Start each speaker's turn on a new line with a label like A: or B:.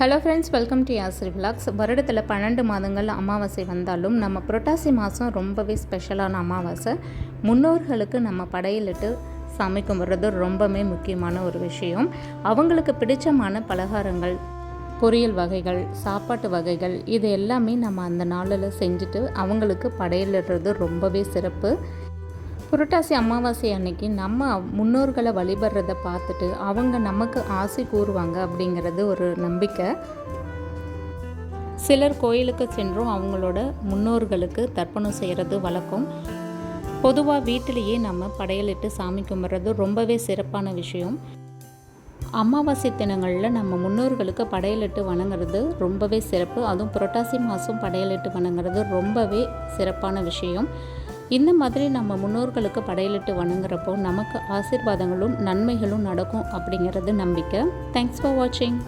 A: Hello friends welcome to Yasri vlogs வருடத்தில் பன்னெண்டு மாதங்கள் அமாவாசை வந்தாலும் நம்ம புரட்டாசி மாதம் ரொம்பவே ஸ்பெஷலான அமாவாசை. முன்னோர்களுக்கு நம்ம படையலிட்டு சாமி கும்பிட்றது ரொம்பவே முக்கியமான ஒரு விஷயம். அவங்களுக்கு பிடிச்சமான பலகாரங்கள் பொரியல் வகைகள் சாப்பாட்டு வகைகள் இது எல்லாமே நம்ம அந்த நாளில் செஞ்சுட்டு அவங்களுக்கு படையலிடுறது ரொம்பவே சிறப்பு. புரட்டாசி அமாவாசை அன்னைக்கு நம்ம முன்னோர்களை வழிபடுறத பார்த்துட்டு அவங்க நமக்கு ஆசை கூறுவாங்க அப்படிங்கிறது ஒரு நம்பிக்கை. சிலர் கோயிலுக்கு சென்றும் அவங்களோட முன்னோர்களுக்கு தர்ப்பணம் செய்கிறது வழக்கம். பொதுவாக வீட்டிலேயே நம்ம படையலிட்டு சாமி கும்பிட்றது ரொம்பவே சிறப்பான விஷயம். அமாவாசை தினங்களில் நம்ம முன்னோர்களுக்கு படையலிட்டு வணங்குறது ரொம்பவே சிறப்பு. அதுவும் புரட்டாசி மாதம் படையலிட்டு வணங்குறது ரொம்பவே சிறப்பான விஷயம். இந்த மாதிரி நம்ம முன்னோர்களுக்கு படையலிட்டு வணங்குறப்போ நமக்கு ஆசீர்வாதங்களும் நன்மைகளும் நடக்கும் அப்படிங்கிறது நம்பிக்கை. தேங்க்ஸ் ஃபார் வாட்சிங்